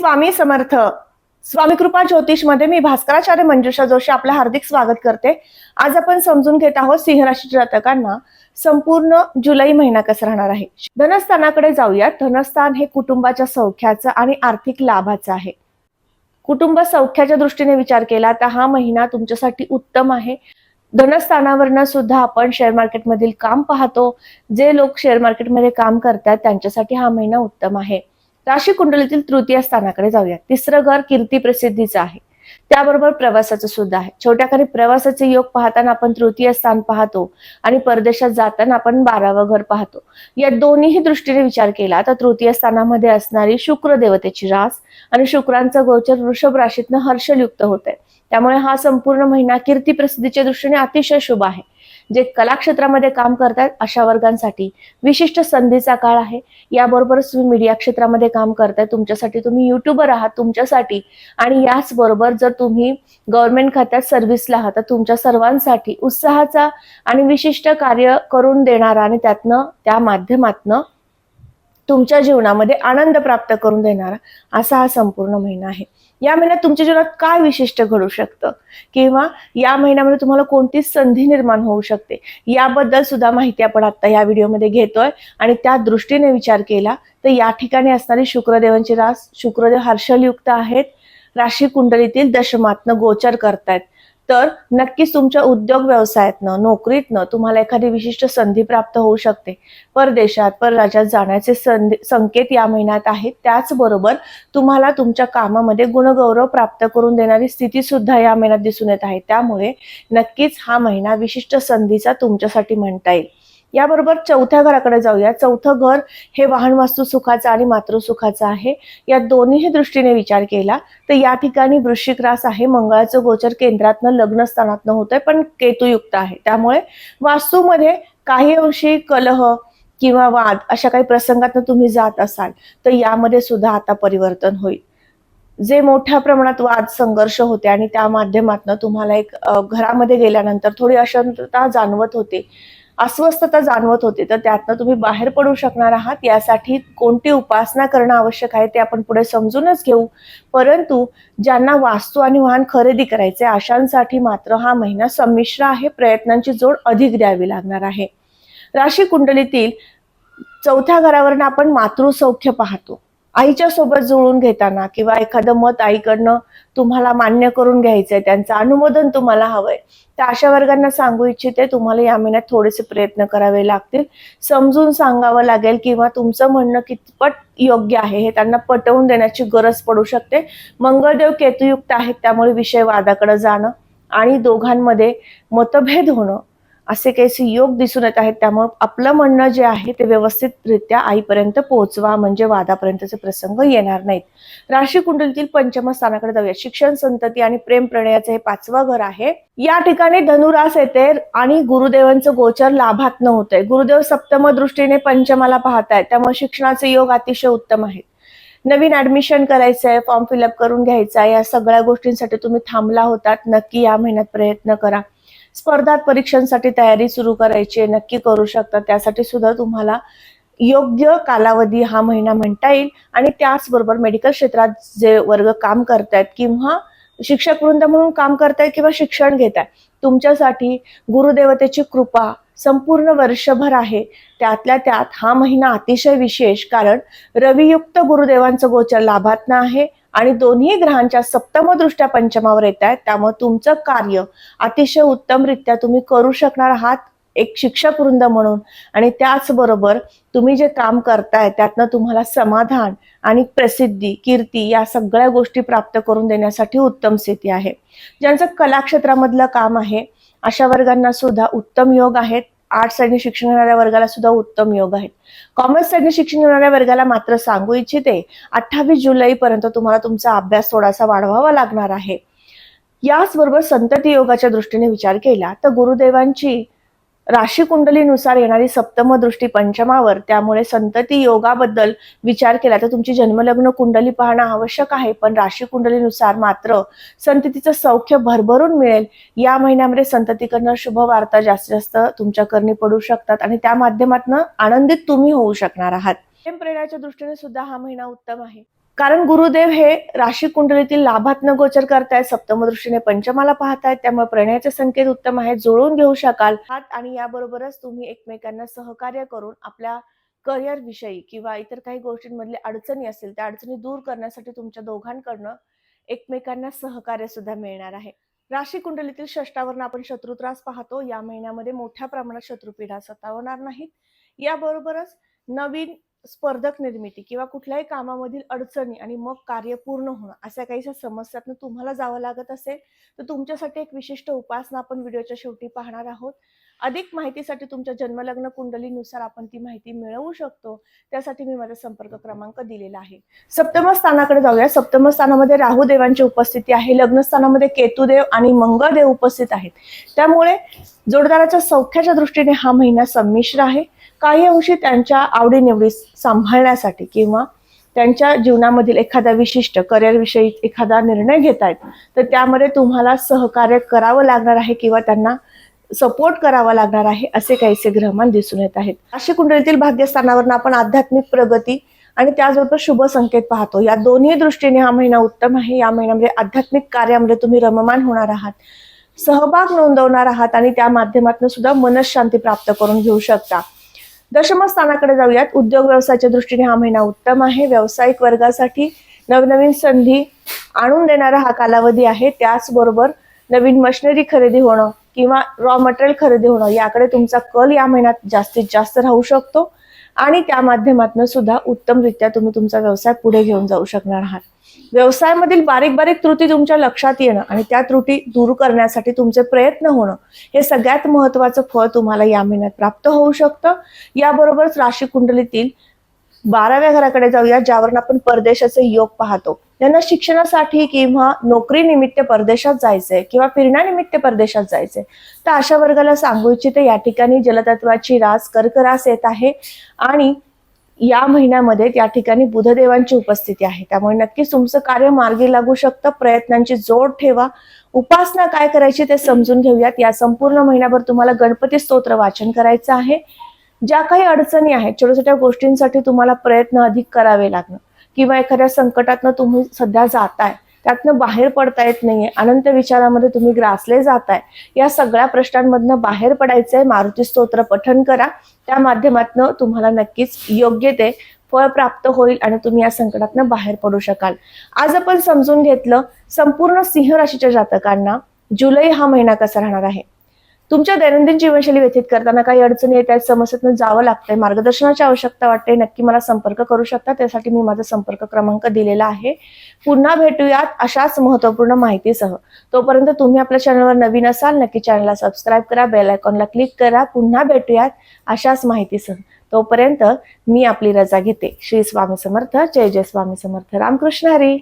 स्वामी समर्थ. स्वामी कृपा ज्योतिषमध्ये मी भास्कराचार्य मंजुषा जोशी आपलं हार्दिक स्वागत करते. आज आपण समजून घेत आहोत सिंह राशीच्या जातकांना संपूर्ण जुलै महिना कसा राहणार आहे? धनस्थानाकडे जाऊयात. धनस्थान हे कुटुंबाच्या सौख्याचं आणि आर्थिक लाभाचं आहे. कुटुंब सौख्याच्या दृष्टीने विचार केला तर हा महिना तुमच्यासाठी उत्तम आहे. धनस्थानावरनं सुद्धा आपण शेअर मार्केटमधील काम पाहतो. जे लोक शेअर मार्केटमध्ये काम करतात त्यांच्यासाठी हा महिना उत्तम आहे. राशी कुंडलीतील तृतीय स्थानाकडे जाऊया तिसरं घर कीर्ती प्रसिद्धीचं आहे. त्याबरोबर प्रवासाचं सुद्धा आहे. छोट्या खाली प्रवासाचे योग पाहताना आपण तृतीय स्थान पाहतो आणि परदेशात जाताना आपण बारावं घर पाहतो. या दोन्हीही दृष्टीने विचार केला तर तृतीय स्थानामध्ये असणारी शुक्र देवतेची रास आणि शुक्रांचं गोचर वृषभ राशीतनं हर्षलयुक्त होत आहे त्यामुळे हा संपूर्ण महिना कीर्ती प्रसिद्धीच्या दृष्टीने अतिशय शुभ आहे. जे कला क्षेत्रामध्ये काम करतात अशा वर्गांसाठी विशिष्ट संधीचा काळ आहे. याबरोबरच तुम्ही मीडिया क्षेत्रामध्ये काम करताय. तुमच्यासाठी तुम्ही युट्यूबर आहात तुमच्यासाठी. आणि याच बरोबर जर तुम्ही गव्हर्नमेंट खात्यात सर्व्हिसला आहात तर तुमच्या सर्वांसाठी उत्साहाचा आणि विशिष्ट कार्य करून देणारा आणि त्यातनं त्या माध्यमातनं तुमच्या जीवनामध्ये आनंद प्राप्त करून देणारा असा हा संपूर्ण महिना आहे. या महिन्यात तुमच्या जीवनात काय विशिष्ट घडू शकतं? किंवा या महिन्यामध्ये तुम्हाला कोणती संधी निर्माण होऊ शकते? याबद्दल सुद्धा माहिती आपण आता या व्हिडिओमध्ये घेतोय. आणि त्या दृष्टीने विचार केला तर या ठिकाणी असणारी शुक्रदेवांची रास शुक्रदेव हर्षलयुक्त आहेत. राशी कुंडलीतील दशमातनं गोचर करतायत. तर नक्कीच तुमच्या उद्योग व्यवसायातनं नोकरीतनं तुम्हाला एखादी विशिष्ट संधी प्राप्त होऊ शकते. परदेशात परराज्यात जाण्याचे संधी संकेत या महिन्यात आहेत. त्याचबरोबर तुम्हाला तुमच्या कामामध्ये गुणगौरव प्राप्त करून देणारी स्थिती सुद्धा या महिन्यात दिसून येत आहे. त्यामुळे नक्कीच हा महिना विशिष्ट संधीचा तुमच्यासाठी म्हणता येईल. याबरोबर चौथ्या घराकडे जाऊया. चौथं घर हे वाहन वास्तू सुखाचं आणि मातृसुखाचं आहे. या दोन्हीही दृष्टीने विचार केला तर या ठिकाणी वृश्चिक रास आहे. मंगळाचं गोचर केंद्रातनं लग्न स्थानातनं होतंय पण केतुयुक्त आहे. त्यामुळे वास्तूमध्ये काही अंशी कलह किंवा वाद अशा काही प्रसंगातनं तुम्ही जात असाल तर यामध्ये सुद्धा आता परिवर्तन होईल. जे मोठ्या प्रमाणात वाद संघर्ष होते आणि त्या माध्यमातून तुम्हाला एक घरामध्ये गेल्यानंतर थोडी अशांतता जाणवत होते. अस्वस्थता जाणवत होते. तर त्यातनं तुम्ही बाहेर पडू शकणार आहात. यासाठी कोणती उपासना करणं आवश्यक आहे ते आपण पुढे समजूनच घेऊ. परंतु ज्यांना वास्तू आणि वाहन खरेदी करायचे अशांसाठी मात्र हा महिना संमिश्र आहे. प्रयत्नांची जोड अधिक द्यावी लागणार आहे. राशी कुंडलीतील चौथ्या घरावरनं आपण मातृसौख्य पाहतो. आईच्या सोबत जुळून घेताना किंवा एखादं मत आईकडनं तुम्हाला मान्य करून घ्यायचंय त्यांचं अनुमोदन तुम्हाला हवंय तर अशा वर्गांना सांगू इच्छिते तुम्हाला या महिन्यात थोडेसे प्रयत्न करावे लागतील. समजून सांगावं लागेल किंवा तुमचं म्हणणं कितपत योग्य आहे हे त्यांना पटवून देण्याची गरज पडू शकते. मंगळदेव केतुयुक्त आहेत त्यामुळे विषय वादाकडे जाणं आणि दोघांमध्ये मतभेद होणं असे काही योग दिसून येत आहेत. त्यामुळे आपलं म्हणणं जे आहे ते व्यवस्थितरित्या आईपर्यंत पोहोचवा. म्हणजे वादापर्यंतचे प्रसंग येणार नाहीत. राशी कुंडलीतील पंचम स्थानाकडे जाऊया. शिक्षण संतती आणि प्रेम प्रणयाचं हे पाचवं घर आहे. या ठिकाणी धनुरास येते आणि गुरुदेवांचं गोचर लाभात न होतंय. गुरुदेव सप्तम दृष्टीने पंचमाला पाहताय त्यामुळे शिक्षणाचे योग अतिशय उत्तम आहेत. नवीन ऍडमिशन करायचंय फॉर्म फिलअप करून घ्यायचा या सगळ्या गोष्टींसाठी तुम्ही थांबला होतात. नक्की या महिन्यात प्रयत्न करा. स्पर्धात परीक्षांसाठी तयारी सुरू करायची आहे नक्की करू शकता. त्यासाठी सुद्धा तुम्हाला योग्य कालावधी हा महिना म्हणता येईल. आणि त्याचबरोबर मेडिकल क्षेत्रात जे वर्ग काम करतायत किंवा शिक्षक वृंद म्हणून काम करतायत किंवा शिक्षण घेत आहेत तुमच्यासाठी गुरुदेवतेची कृपा संपूर्ण वर्षभर आहे. त्यातल्या त्यात हा महिना अतिशय विशेष कारण रवियुक्त गुरुदेवांचं गोचर लाभातनं आहे. आणि दोन्ही ग्रहांच्या सप्तम दृष्ट्या पंचमावर येत आहेत. त्यामुळे तुमचं कार्य अतिशय उत्तमरित्या तुम्ही करू शकणार आहात एक शिक्षक वृंद म्हणून. आणि त्याचबरोबर तुम्ही जे काम करताय त्यातनं तुम्हाला समाधान आणि प्रसिद्धी कीर्ती या सगळ्या गोष्टी प्राप्त करून देण्यासाठी उत्तम स्थिती आहे. ज्यांचं कलाक्षेत्रामधलं काम आहे अशा वर्गांना सुद्धा उत्तम योग आहेत. आर्ट्स साईडने शिक्षण घेणाऱ्या वर्गाला सुद्धा उत्तम योग आहेत. कॉमर्स साईडने शिक्षण घेणाऱ्या वर्गाला मात्र सांगू इच्छिते अठ्ठावीस जुलैपर्यंत तुम्हाला तुमचा अभ्यास थोडासा वाढवावा लागणार आहे. याचबरोबर संतती योगाच्या दृष्टीने विचार केला तर गुरुदेवांची राशी कुंडलीनुसार येणारी सप्तम दृष्टी पंचमावर त्यामुळे संतती योगाबद्दल विचार केला तर तुमची जन्मलग्न कुंडली पाहणं आवश्यक आहे. पण राशी कुंडलीनुसार मात्र संततीचं सौख्य भरभरून मिळेल. या महिन्यामध्ये संततीकडनं शुभ वार्ता जास्तीत जास्त तुमच्या करणी पडू शकतात आणि त्या माध्यमातून आनंदित तुम्ही होऊ शकणार आहात. प्रेम प्रेरणाच्या दृष्टीने सुद्धा हा महिना उत्तम आहे. कारण गुरुदेव हे राशी कुंडलीतील लाभात्न गोचर करतायत सप्तम दृष्टीने पंचमाला पाहतायत त्यामुळे प्रणयाचे संकेत उत्तम आहेत जुळवून घेऊ शकाल. हात आणि याबरोबरच तुम्ही एकमेकांना सहकार्य करून आपल्या करिअर विषयी किंवा इतर काही गोष्टींमधले अडचणी असतील त्या अडचणी दूर करण्यासाठी तुमच्या दोघांकडनं एकमेकांना सहकार्य सुद्धा मिळणार आहे. राशी कुंडलीतील षष्टावरून आपण शत्रुत्रास पाहतो या महिन्यामध्ये मोठ्या प्रमाणात शत्रुपीडा सतावणार नाहीत. याबरोबरच नवीन स्पर्धक निर्मिती किंवा कुठल्याही कामामधील अडचणी आणि मग कार्य पूर्ण होणं अशा काहीशा समस्यातनं तुम्हाला जावं लागत असेल तर तुमच्यासाठी एक विशिष्ट उपासना आपण व्हिडिओच्या शेवटी पाहणार आहोत. अधिक माहितीसाठी तुमच्या जन्मलग्न कुंडलीनुसार आपण ती माहिती मिळवू शकतो. त्यासाठी मी माझा संपर्क क्रमांक दिलेला आहे. सप्तम स्थानाकडे जाऊया. सप्तम स्थानामध्ये राहू देवांची उपस्थिती आहे. लग्नस्थानामध्ये केतुदेव आणि मंगळदेव उपस्थित आहेत. त्यामुळे जोडदाराच्या सौख्याच्या दृष्टीने हा महिना संमिश्र आहे. काही अंशी त्यांच्या आवडीनिवडी सांभाळण्यासाठी किंवा त्यांच्या जीवनामधील एखादा विशिष्ट करिअर विषयी एखादा निर्णय घेत आहेत तर त्यामध्ये तुम्हाला सहकार्य करावं लागणार आहे किंवा त्यांना सपोर्ट करावा लागणार आहे असे काहीसे ग्रहमान दिसून येत आहेत. राशी कुंडलीतील भाग्यस्थानावरनं आपण आध्यात्मिक प्रगती आणि त्याचबरोबर शुभ संकेत पाहतो. या दोन्ही दृष्टीने हा महिना उत्तम आहे. या महिन्यामध्ये आध्यात्मिक कार्यामध्ये तुम्ही रममान होणार आहात सहभाग नोंदवणार आहात आणि त्या माध्यमातून सुद्धा मनशांती प्राप्त करून घेऊ शकता. दशमस्थानाकडे जाऊयात. उद्योग व्यवसायाच्या दृष्टीने हा महिना उत्तम आहे. व्यावसायिक वर्गासाठी नवनवीन संधी आणून देणारा हा कालावधी आहे. त्याचबरोबर नवीन मशिनरी खरेदी होणं किंवा रॉ मटेरियल खरेदी होणं याकडे तुमचा कल या महिन्यात जास्तीत जास्त राहू शकतो. आणि त्या माध्यमातून सुद्धा उत्तमरित्या तुम्ही तुमचा व्यवसाय पुढे घेऊन जाऊ शकणार आहात. व्यवसायामधील बारीक बारीक त्रुटी तुमच्या लक्षात येणं आणि त्या त्रुटी दूर करण्यासाठी तुमचे प्रयत्न होणं हे सगळ्यात महत्वाचं फळ तुम्हाला या महिन्यात प्राप्त होऊ शकतं. याबरोबरच राशी कुंडलीतील बाराव्या घराकडे जाऊया ज्यावरून आपण परदेशाचे योग पाहतो. त्यांना शिक्षणासाठी किंवा नोकरी निमित्त परदेशात जायचंय किंवा फिरण्यानिमित्त परदेशात जायचंय. तर अशा वर्गाला सांगू इच्छिते या ठिकाणी जलतत्वाची रास कर्करास येत आहे आणि या महिन्यामध्ये त्या ठिकाणी बुधदेवांची उपस्थिती आहे. त्यामुळे नक्कीच तुमचं कार्य मार्गी लागू शकतं प्रयत्नांची जोड ठेवा. उपासना काय करायची ते समजून घेऊयात. या संपूर्ण महिन्याभर तुम्हाला गणपती स्तोत्र वाचन करायचं आहे. ज्या काही अडचणी आहेत छोट्या छोट्या गोष्टींसाठी तुम्हाला प्रयत्न अधिक करावे लागणं किंवा एखाद्या संकटातनं तुम्ही सध्या जाताय त्यातनं बाहेर पडता येत नाहीये अनंत विचारामध्ये तुम्ही ग्रासले जाताय या सगळ्या प्रश्नांमधनं बाहेर पडायचंय. मारुती स्तोत्र पठन करा. त्या माध्यमातनं तुम्हाला नक्कीच योग्य ते फळ प्राप्त होईल आणि तुम्ही या संकटातनं बाहेर पडू शकाल. आज आपण समजून घेतलं संपूर्ण सिंह राशीच्या जातकांना जुलै हा महिना कसा राहणार आहे? तुमच्या दैनंदिन जीवनशैली व्यतीत करताना काही अडचणी येत आहेत समस्येतून जावं लागतंय. मार्गदर्शनाची आवश्यकता वाटते. नक्की मला संपर्क करू शकता. त्यासाठी मी माझा संपर्क क्रमांक दिलेला आहे. पुन्हा भेटूयात अशाच महत्त्वपूर्ण माहितीसह. तोपर्यंत तुम्ही आपल्या चॅनलवर नवीन असाल नक्की चॅनलला सबस्क्राईब करा बेल आयकॉनला क्लिक करा. पुन्हा भेटूयात अशाच माहितीसह. तोपर्यंत मी आपली रजा घेते. श्री स्वामी समर्थ. जय जय स्वामी समर्थ. रामकृष्ण हरी.